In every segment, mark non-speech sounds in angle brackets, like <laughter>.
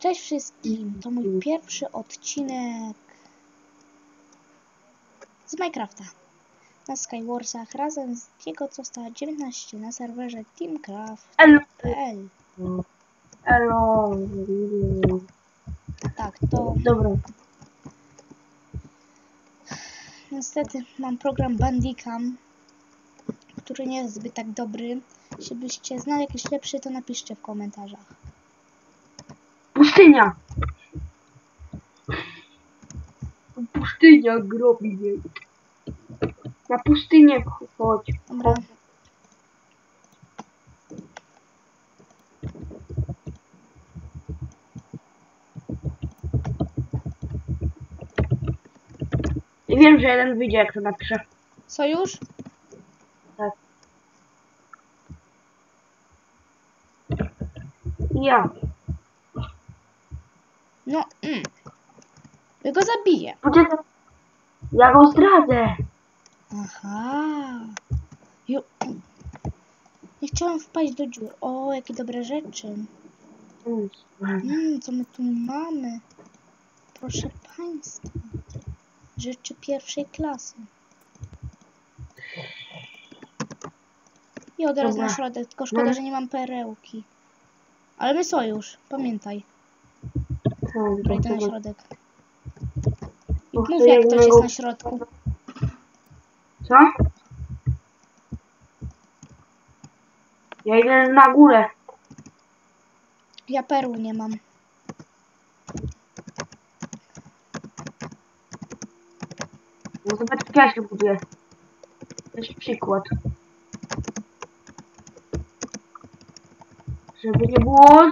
Cześć wszystkim, to mój pierwszy odcinek z Minecrafta na Skywarsach razem z Diego Costa 19 na serwerze teamcraft.pl Elo. Tak, to Dobra. niestety mam program Bandicam, który nie jest zbyt tak dobry. Jeśli byście znali jakiś lepszy, to napiszcie w komentarzach. Pustynia. Pustynia grobi mnie. Na pustynię chodź. Dobra. I wiem, że jeden wyjdzie, jak to napiszę. Sojusz? Tak. Ja. No, mm. Ja go zabiję. Poczekaj. Ja go zdradzę. Aha. Jo. Nie chciałam wpaść do dziur. O, jakie dobre rzeczy. Mm. Mm, co my tu mamy? Proszę Państwa. Rzeczy pierwszej klasy. I od razu na Dobra. środek, tylko szkoda, No. że nie mam perełki. Ale my sojusz, pamiętaj. Idę na środek. I to jak ktoś jest na środku. Co? Ja idę na górę. Ja perł nie mam. No zobacz, jak ja się buduję. To jest przykład. Żeby nie było...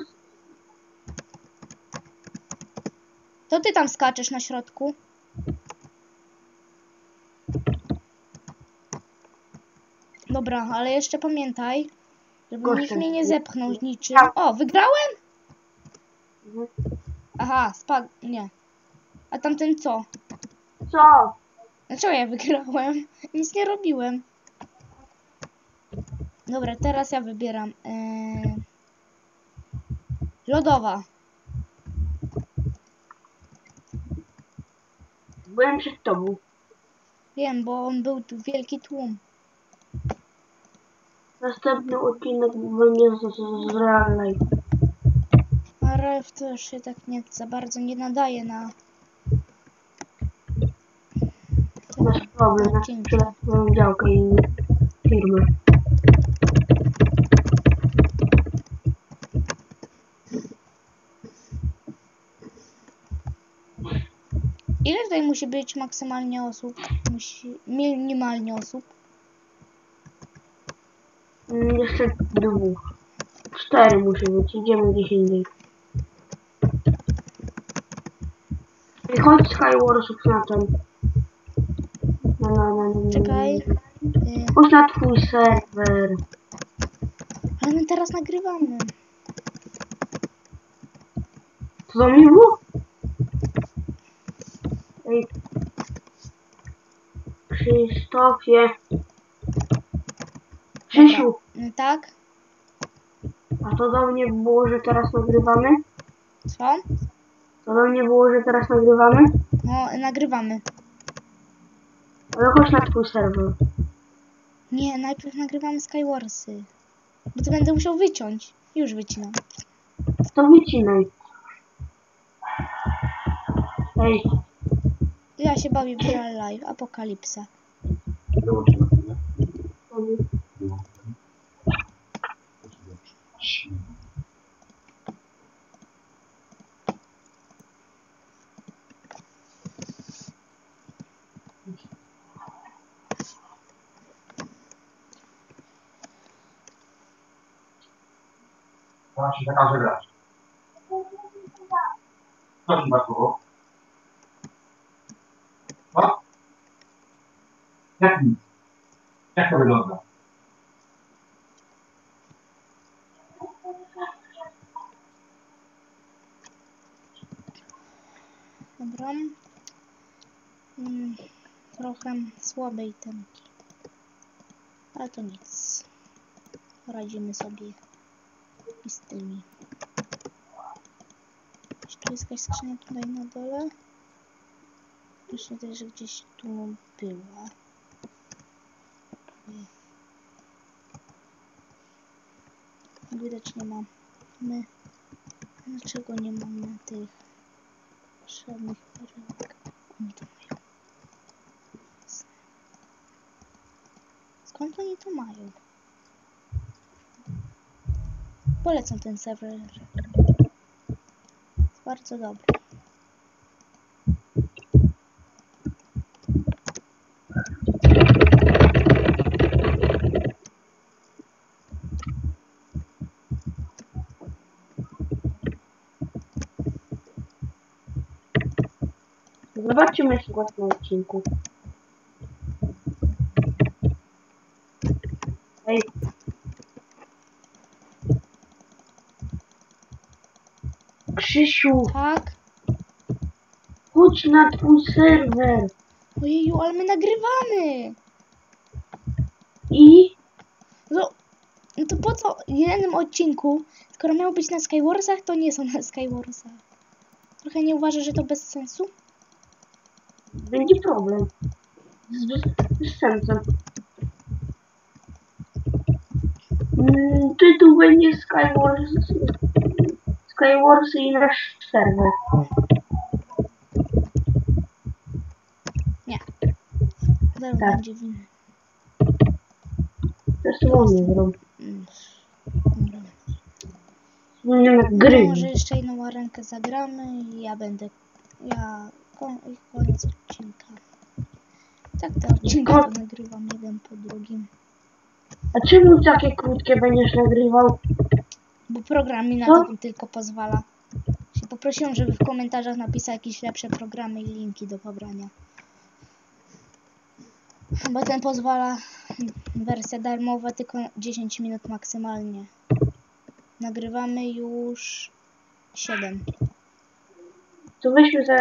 To ty tam skaczesz na środku. Dobra, ale jeszcze pamiętaj, żeby nikt mnie nie zepchnął z niczym. O, wygrałem? Mhm. Aha, spadł. Nie. A tamten co? Co? Dlaczego ja wygrałem? <laughs> Nic nie robiłem. Dobra, teraz ja wybieram. Eee... Lodowa. Byłem przed tobą. Wiem, bo on był tu wielki tłum. Następny odcinek będzie z, z, z Real Life. A Ralf to już się tak nie za bardzo nie nadaje na. Nasz problem, nasz swoją działkę i firmę. Ile tutaj musi być maksymalnie osób? Musi. Minimalnie osób. Mm, Jeszcze dwóch. Cztery musi być. Idziemy gdzieś indziej. I chodź Skywarsów na ten. Na, na, na, na, Czekaj. Yy, Chodź na twój serwer. ale my teraz nagrywamy. Co do mnie było? Ej. Krzysztofie. Krzysiu, Yy, Tak? a to do mnie było, że teraz nagrywamy? Co? To do mnie było, że teraz nagrywamy? No, nagrywamy. Ale chodź na twój serwer. Nie, najpierw nagrywamy Skywarsy. Bo to będę musiał wyciąć. Już wycinam. To wycinaj. Ej, Ja się bawię w Real Life. Apokalipsa. Się zakaże grać. Co ci brakowało? Jak nic? Jak to wygląda? Dobra. Mm, trochę słabe itemki. Ale to nic. Poradzimy sobie i z tymi. jest jakaś skrzynia tutaj na dole. Myślę też, że gdzieś tu była. Nie. Widać nie mam. My. Dlaczego nie mamy tych żadnych perełek? Oni to mają. Skąd oni to mają? Polecam ten serwer. Bardzo dobry. Zobaczcie mój skład na odcinku. Ej. Krzysiu, Tak? chodź na twój serwer Ojeju, ale my nagrywamy! i No, no to po co w jednym odcinku, skoro miało być na Skywarsach, to nie są na Skywarsach. Trochę nie uważasz, że to bez sensu? Będzie problem. Z, sensem. Mm, Tytuł będzie Skywars. Skywars i nasz serwer. Zaraz Tak. będzie win. Dosłownie zrobię. Mm. Nie na gry. Może jeszcze jedną arenkę zagramy i ja będę... Ja... I koniec odcinka. Tak te odcinki to nagrywam jeden po drugim. A czemu takie krótkie będziesz nagrywał? Bo program mi na Co? to tylko pozwala. Się poprosiłam, żeby w komentarzach napisał jakieś lepsze programy i linki do pobrania. Bo ten pozwala wersja darmowa tylko 10 minut maksymalnie. Nagrywamy już 7. To weźmy za,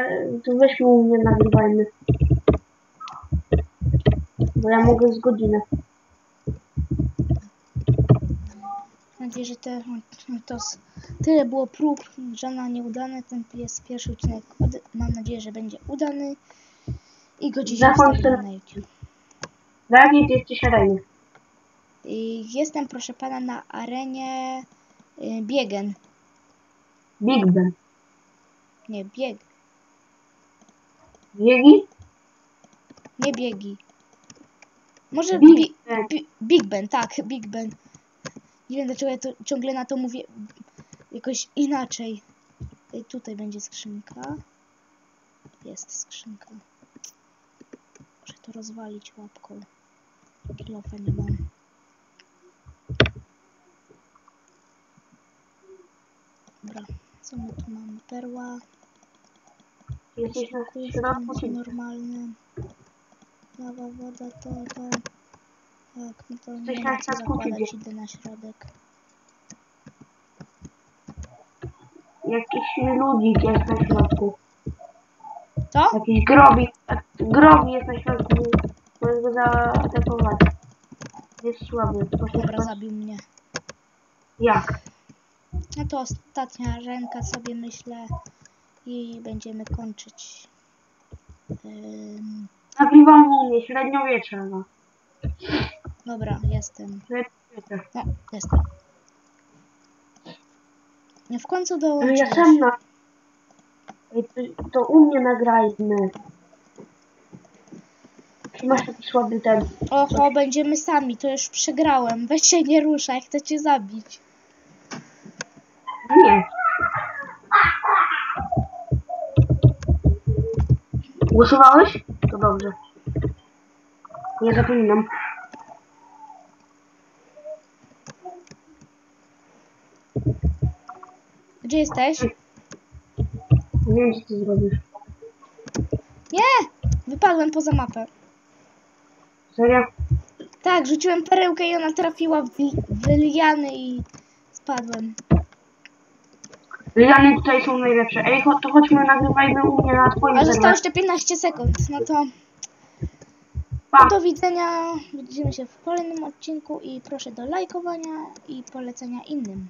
to weźmy u mnie nagrywajmy. Bo ja mogę z godzinę. Mam nadzieję, że te, to tyle było prób, żadna nieudane. Ten jest pierwszy odcinek. Od- Mam nadzieję, że będzie udany. I go dzisiaj ten- na YouTube. Ty jesteś arenie? Jestem, proszę pana, na arenie y, Biegen. Big Ben. Nie, bieg. Biegi? Nie biegi. Może Big bi, Ben. bi, Big Ben, tak, Big Ben. Nie wiem dlaczego ja to ciągle na to mówię jakoś inaczej. Y, Tutaj będzie skrzynka. Jest skrzynka. Muszę to rozwalić łapką. Kilofa nie mam. Dobra, co my tu? Perła. Środku czy normalny. Lawa, woda, to, to. Tak, no to nie ma co zakładać, idę na środek. Jakiś ludzik jest na środku. Co? Jakiś grobik. Grobik jest na środku. Możesz go zaatakować. Jest słaby. Dobra, zabił mnie. Jak? No to ostatnia ręka sobie myślę i będziemy kończyć. Ym, Nagrywam u mnie średniowiecze. No. dobra, jestem. No, jestem. No w końcu Ale dołączyłeś. ja sam na... To, to u mnie nagrajmy. Czy masz taki słaby ten? Oho, będziemy sami, to już przegrałem. Weź się nie ruszaj, chcę cię zabić. Nie. Głosowałeś? To dobrze. Nie zapominam. Gdzie jesteś? Nie wiem, co ty zrobisz. Nie! Wypadłem poza mapę. Serio? Tak, rzuciłem perełkę i ona trafiła w, w liany i spadłem. Liany tutaj są najlepsze. Ej, cho- to chodźmy nagrywajmy u mnie na twoim A zostało serwerze. jeszcze 15 sekund, no to Pa. do widzenia. Widzimy się w kolejnym odcinku i proszę do lajkowania i polecenia innym.